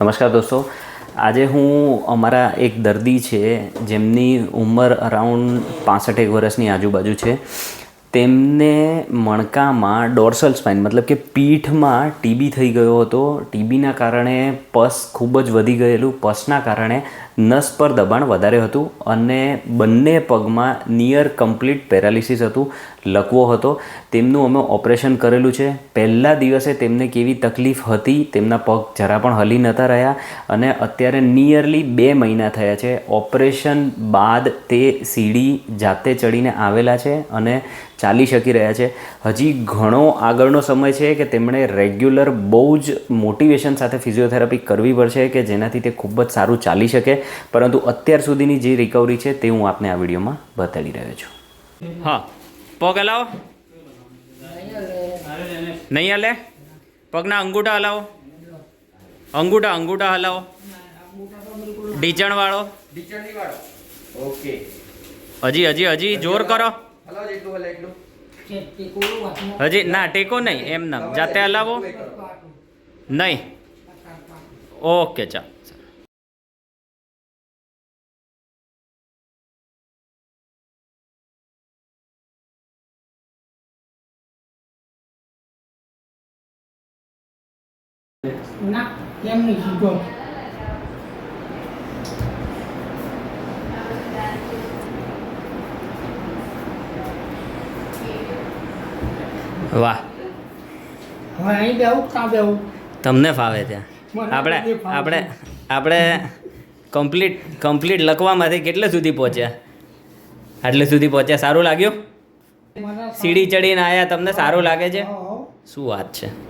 નમસ્કાર દોસ્તો. આજે હું અમારા એક દર્દી છે, જેમની ઉંમર અરાઉન્ડ પાસઠેક વર્ષની આજુબાજુ છે. તેમને મણકામાં ડોર્સલ સ્પાઇન મતલબ કે પીઠમાં ટીબી થઈ ગયો હતો. ટીબીના કારણે પસ ખૂબ જ વધી ગયેલું. પસના કારણે નસ પર દબાણ વધારે હતું અને બંને પગમાં નિયર કમ્પ્લીટ પેરાલિસિસ હતું, લકવો હતો. તેમનું અમે ઓપરેશન કરેલું છે. પહેલા દિવસે તેમને કેવી તકલીફ હતી, તેમના પગ જરા પણ હલી નહોતા રહ્યા અને અત્યારે નિયરલી બે મહિના થયા છે. ઓપરેશન બાદ તે સીડી જાતે ચડીને આવેલા છે અને ચાલી શકી રહ્યા છે. હજી ઘણો આગળનો સમય છે કે તેમણે રેગ્યુલર બહુ જ મોટિવેશન સાથે ફિઝિયોથેરાપી કરવી પડશે કે જેનાથી તે ખૂબ જ સારું ચાલી શકે. પરંતુ અત્યાર સુધીની જે રિકવરી છે તે હું આપને આ વિડીયોમાં બતાડી રહ્યો છું. હા. પગ હલાવો. નહીં હલે? પગના અંગૂઠા હલાવો. અંગૂઠા અંગૂઠા હલાવો. ઢીચણ વાળો. ઓકે હજી હજી હજી જોર કરો. હજી ના ટેકો નહીં એમ ના. જાતે હલાવો. નહીં. ઓકે ચા ના કેમ નહીં વાહ. હવે અહીં કાં તમને ફાવે ત્યાં. આપણે આપણે આપણે કમ્પ્લીટ કમ્પ્લીટ લખવામાંથી કેટલે સુધી પહોંચ્યા? આટલે સુધી પહોંચ્યા? સારું લાગ્યું? સીડી ચડીને આયા તમને સારું લાગે છે. શું વાત છે?